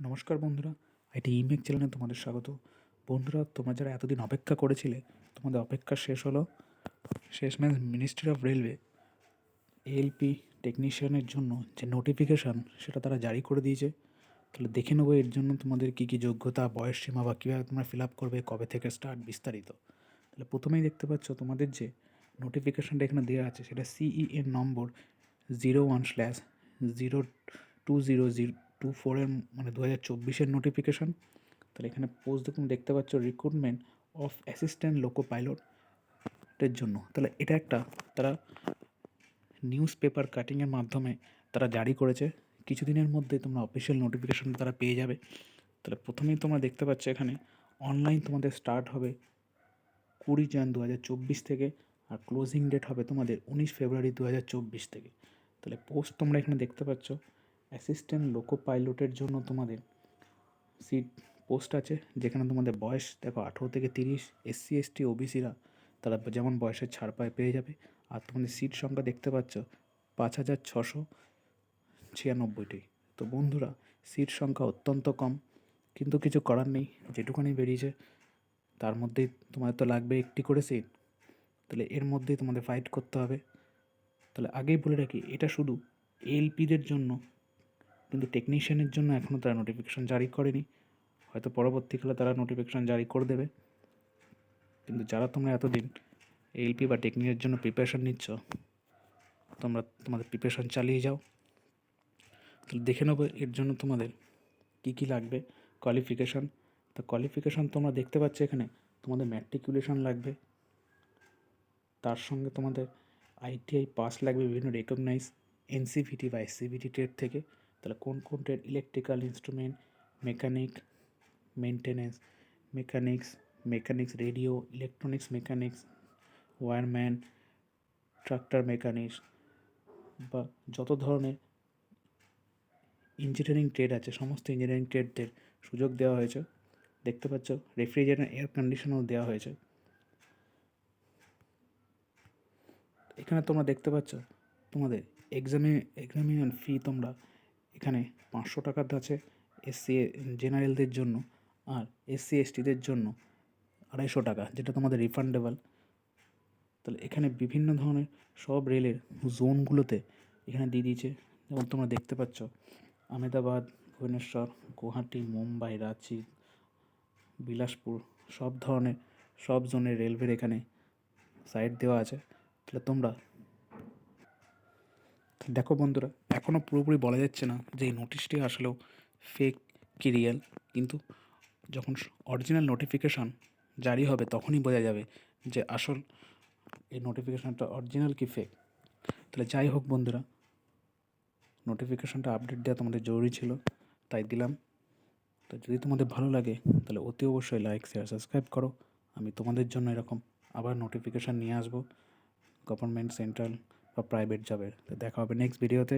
নমস্কার বন্ধুরা এটি ইমেক চ্যানেলে তোমাদের স্বাগত। বন্ধুরা, তোমরা যারা এতদিন অপেক্ষা করেছিলে, তোমাদের অপেক্ষা শেষ হলো শেষমেশ মিনিস্ট্রি অফ রেলওয়ে এএলপি টেকনিশিয়ানের জন্য যে নোটিফিকেশান সেটা তারা জারি করে দিয়েছে। তাহলে দেখে নেব এর জন্য তোমাদের কী কী যোগ্যতা, বয়স সীমা বা কীভাবে তোমরা ফিল আপ করবে, কবে থেকে স্টার্ট বিস্তারিত। তাহলে প্রথমেই দেখতে পাচ্ছ তোমাদের যে নোটিফিকেশানটা এখানে দেওয়া আছে, সেটা সিই এর নম্বর zero one slash zero two zero zero two ফোরের মানে দু হাজার চব্বিশের নোটিফিকেশান তাহলে এখানে পোস্ট দেখুন, দেখতে পাচ্ছ রিক্রুটমেন্ট অফ অ্যাসিস্ট্যান্ট লোকো পাইলটের জন্য। তাহলে এটা একটা, তারা নিউজ পেপার কাটিংয়ের মাধ্যমে তারা জারি করেছে। কিছুদিনের মধ্যে তোমরা অফিসিয়াল নোটিফিকেশান তারা পেয়ে যাবে। তাহলে প্রথমেই তোমরা দেখতে পাচ্ছ এখানে অনলাইন তোমাদের স্টার্ট হবে কুড়ি জান দু হাজার চব্বিশ থেকে, আর ক্লোজিং ডেট হবে তোমাদের উনিশ ফেব্রুয়ারি দু হাজার চব্বিশ থেকে। তাহলে পোস্ট তোমরা এখানে দেখতে পাচ্ছ অ্যাসিস্ট্যান্ট লোকো পাইলটের জন্য তোমাদের সিট পোস্ট আছে, যেখানে তোমাদের বয়স, দেখো আঠেরো থেকে তিরিশ এসসি এসটি ওবিসিরা তারা যেমন বয়সের ছাড় পায় পেয়ে যাবে। আর তোমাদের সিট সংখ্যা দেখতে পাচ্ছ, পাঁচ হাজার ছশো ছিয়ানব্বইটি। তো বন্ধুরা সিট সংখ্যা অত্যন্ত কম, কিন্তু কিছু করার নেই যেটুখানি বেরিয়েছে, তার মধ্যেই তোমাদের তো লাগবে একটি করে সিট তাহলে এর মধ্যেই তোমাদের ফাইট করতে হবে। তাহলে আগেই বলে রাখি, এটা শুধু এলপিদের জন্য কিন্তু টেকনিশিয়ানের জন্য এখনও তারা নোটিফিকেশান জারি করেনি। হয়তো পরবর্তীকালে তারা নোটিফিকেশান জারি করে দেবে। কিন্তু যারা তোমরা এতদিন এলপি বা টেকনিকের জন্য প্রিপারেশান নিচ্ছ, তোমরা তোমাদের প্রিপারেশান চালিয়ে যাও। দেখে নেব এর জন্য তোমাদের কী কী লাগবে। কোয়ালিফিকেশান তো কোয়ালিফিকেশান তোমরা দেখতে পাচ্ছ এখানে। তোমাদের ম্যাট্রিকুলেশন লাগবে। তার সঙ্গে তোমাদের আইটিআই পাস লাগবে, বিভিন্ন রেকগনাইজ এনসিভিটি বা এসসিভিটি ট্রেড থেকে। তাহলে কোন কোন trade electrical instrument mechanic maintenance mechanics mechanics radio electronics mechanics wireman tractor mechanics বা যত ধরনের ইঞ্জিনিয়ারিং ট্রেড আছে, সমস্ত ইঞ্জিনিয়ারিং ট্রেডদের সুযোগ দেওয়া হয়েছে। দেখতে পাচ্ছ রেফ্রিজারেটর এয়ার কন্ডিশনও দেওয়া হয়েছে। এখানে তোমরা দেখতে পাচ্ছ, তোমাদের এক্সামে এক্সামিনেশন ফি তোমরা এখানে পাঁচশো টাকার আছে এসসি জেনারেলদের জন্য আর এসসি, এসটিদের জন্য আড়াইশো টাকা, যেটা তোমাদের রিফান্ডেবল তাহলে এখানে বিভিন্ন ধরনের সব রেলের জোনগুলোতে এখানে দিয়ে দিয়েছে। যেমন তোমরা দেখতে পাচ্ছ, আহমেদাবাদ, ভুবনেশ্বর, গুয়াহাটি, মুম্বাই, রাঁচি, বিলাসপুর, সব ধরনের, সব জোনের রেলওয়ের এখানে সাইট দেওয়া আছে। তাহলে তোমরা দেখো বন্ধুরা এখনও পুরোপুরি বলা যাচ্ছে না যে এই নোটিশটি আসলেও ফেক কি রিয়েল কিন্তু যখন অরিজিনাল নোটিফিকেশান জারি হবে তখনই বোঝা যাবে যে আসল এই নোটিফিকেশানটা অরিজিনাল কি ফেক তাহলে যাই হোক বন্ধুরা নোটিফিকেশানটা আপডেট দেওয়া তোমাদের জরুরি ছিল, তাই দিলাম। তো যদি তোমাদের ভালো লাগে, তাহলে অতি অবশ্যই লাইক শেয়ার সাবস্ক্রাইব করো। আমি তোমাদের জন্য এরকম আবার নোটিফিকেশান নিয়ে আসব। গভর্নমেন্ট সেন্ট্রাল বা প্রাইভেট জবের তো দেখা হবে নেক্সট ভিডিওতে